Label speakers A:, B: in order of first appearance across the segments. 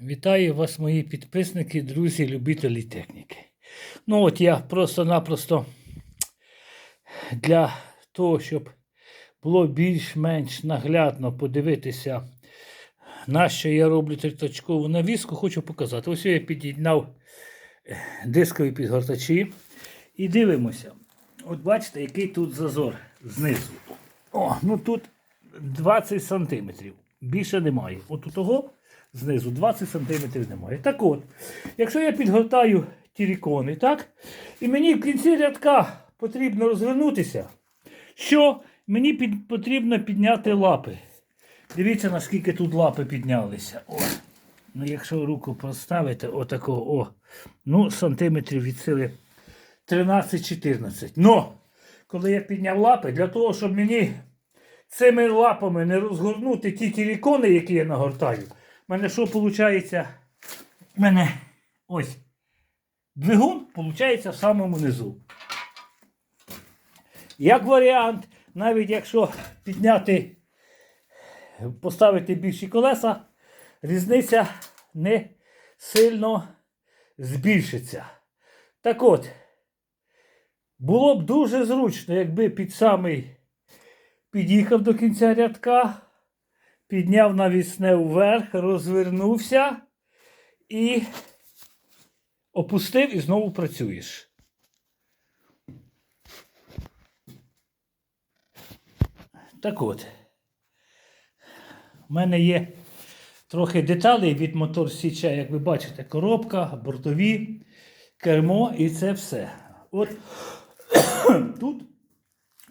A: Вітаю вас, мої підписники, друзі, любителі техніки. Ну от я просто-напросто для того, щоб було більш-менш наглядно подивитися, на що я роблю триточкову навіску, хочу показати. Ось я під'єднав е, дискові підгортачі і дивимося. От бачите, який тут зазор знизу. О, ну тут 20 сантиметрів. Більше немає. От у того знизу 20 сантиметрів немає. Так от, якщо я підгортаю тірікони, так? І мені в кінці рядка потрібно розвернутися, що мені під, потрібно підняти лапи. Дивіться, наскільки тут лапи піднялися. О. Ну, якщо руку поставити, отакого, о, ну, сантиметрів від сили 13-14. Но, коли я підняв лапи, для того, щоб мені цими лапами не розгорнути ті тірікони, які я нагортаю, в мене що виходить? У мене ось двигун виходить в самому низу. Як варіант, навіть якщо підняти, поставити більші колеса, різниця не сильно збільшиться. Так от, було б дуже зручно, якби під самий під'їхав до кінця рядка, підняв навісне вверх, розвернувся і опустив і знову працюєш. Так от, у мене є трохи деталей від мотор Січа, як ви бачите, коробка, бортові, кермо і це все. От тут,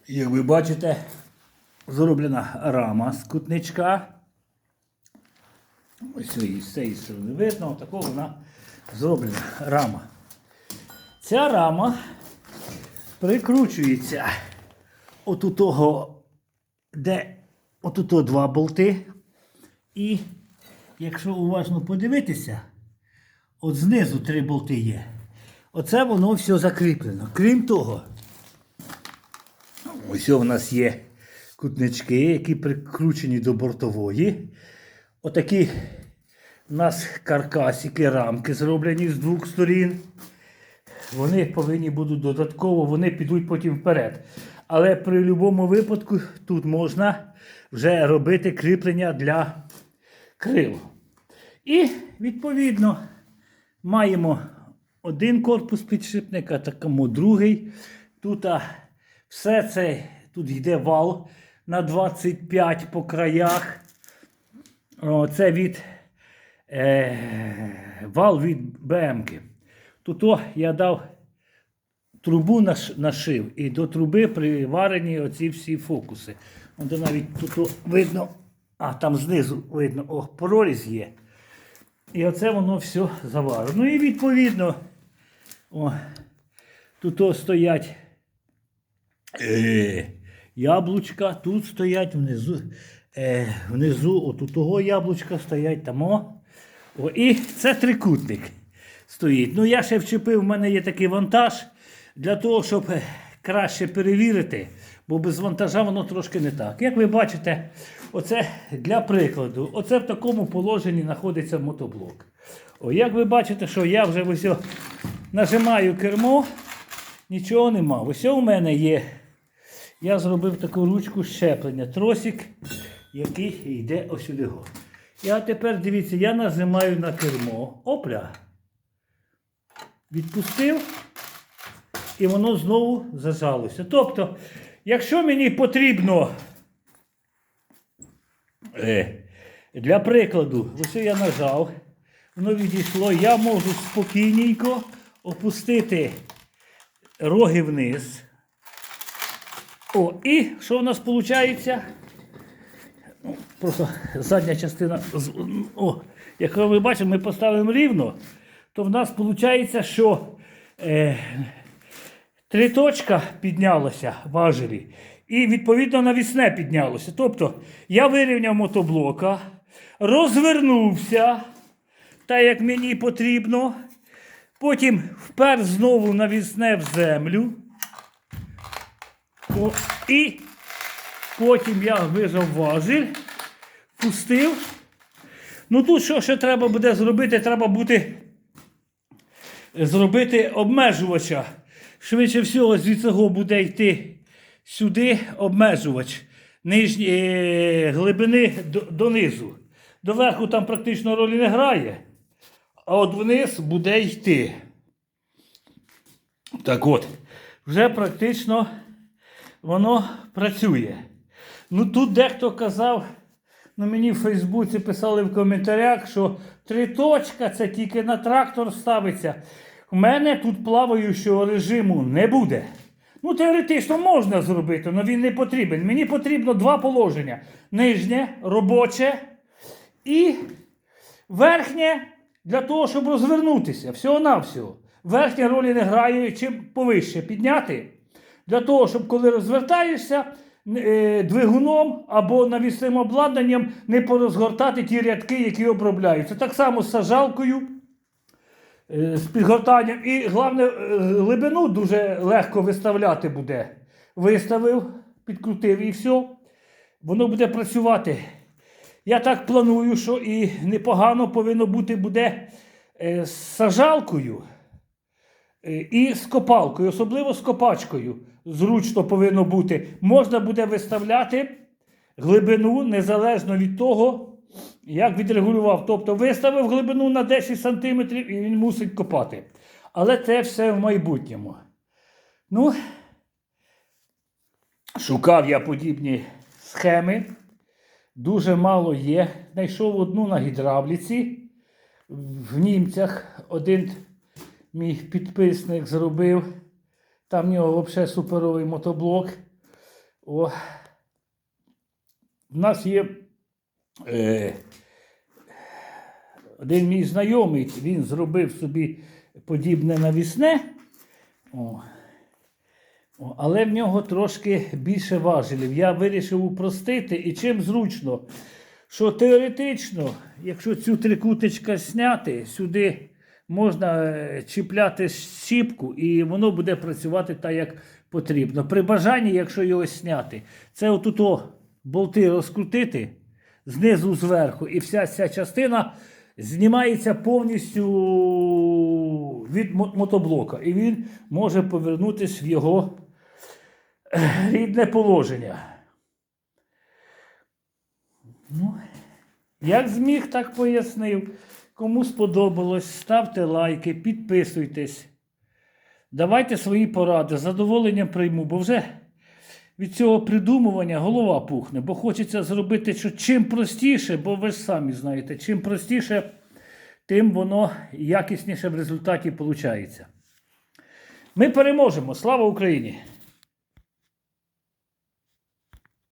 A: як ви бачите, зроблена рама з кутничка. Ось її з цієї сторони видно, такого вона зроблена рама. Ця рама прикручується от того, де от того два болти. І якщо уважно подивитися, от знизу три болти є. Оце воно все закріплено. Крім того, ось у нас є кутнички, які прикручені до бортової. Отакі у нас каркасики, рамки зроблені з двох сторін. Вони повинні будуть додатково, вони підуть потім вперед. Але при будь-якому випадку тут можна вже робити кріплення для крил. І, відповідно, маємо один корпус підшипника, такому другий. Тут а, все це, тут йде вал на 25 по краях. Це від е, вал від БМки. Тут я дав трубу нашив і до труби приварені оці всі фокуси. От навіть тут видно, а там знизу видно, о, проріз є. І оце воно все заварено. Ну і відповідно, о, тут стоять е, яблучка, тут стоять внизу. Е, внизу от у того яблучка стоять там. О, і це трикутник стоїть. Ну, я ще вчепив, в мене є такий вантаж для того, щоб е, краще перевірити, бо без вантажа воно трошки не так. Як ви бачите, оце для прикладу, оце в такому положенні знаходиться мотоблок. О, як ви бачите, що я вже ось нажимаю кермо, нічого нема. Ось у мене є. Я зробив таку ручку щеплення, тросик, який йде ось сюди. А тепер дивіться, я нажимаю на кермо. Опля. Відпустив. І воно знову зажалося. Тобто, якщо мені потрібно, е, для прикладу, ось я нажав, воно відійшло, я можу спокійненько опустити роги вниз. О, і що у нас виходить? Ну, Просто задня частина. О, як ви бачите, ми поставимо рівно, то в нас виходить, що е, три точка піднялося важелі, і відповідно навісне піднялося. Тобто я вирівняв мотоблока, розвернувся, так як мені потрібно. Потім впер знову навісне в землю. О, і потім я вижав важіль, пустив. Ну тут що ще треба буде зробити? Треба бути зробити обмежувача. Швидше всього, з цього буде йти сюди обмежувач нижньої глибини до, донизу. Доверху там практично ролі не грає, а от вниз буде йти. Так от, вже практично воно працює. Ну тут дехто казав, ну мені в Фейсбуці писали в коментарях, що три точка це тільки на трактор ставиться. У мене тут плаваючого режиму не буде. Ну, теоретично можна зробити, але він не потрібен. Мені потрібно два положення: нижнє, робоче і верхнє для того, щоб розвернутися. Всього-навсього. Верхня ролі не грає, чим повище підняти. Для того, щоб коли розвертаєшся е, двигуном або навісним обладнанням не порозгортати ті рядки, які обробляються. Так само з сажалкою, е, з підгортанням. І головне, е, глибину дуже легко виставляти буде. Виставив, підкрутив і все. Воно буде працювати. Я так планую, що і непогано повинно бути буде з сажалкою. Е, І з копалкою, особливо з копачкою, зручно повинно бути. Можна буде виставляти глибину незалежно від того, як відрегулював. Тобто виставив глибину на 10 см і він мусить копати. Але це все в майбутньому. Ну, шукав я подібні схеми. Дуже мало є. Знайшов одну на гідравліці. В німцях один мій підписник зробив. Там в нього взагалі суперовий мотоблок. О. В нас є е, один мій знайомий, він зробив собі подібне навісне. О. О, але в нього трошки більше важелів. Я вирішив упростити і чим зручно, що теоретично, якщо цю трикуточка зняти, сюди можна е, чіпляти щіпку, і воно буде працювати так, як потрібно. При бажанні, якщо його зняти, це отут о, болти розкрутити знизу зверху, і вся ця частина знімається повністю від мотоблока. І він може повернутися в його е, рідне положення. Ну, як зміг, так пояснив. Кому сподобалось, ставте лайки, підписуйтесь. Давайте свої поради, з задоволенням прийму, бо вже від цього придумування голова пухне, бо хочеться зробити що чим простіше, бо ви ж самі знаєте, чим простіше, тим воно якісніше в результаті виходить. Ми переможемо. Слава Україні!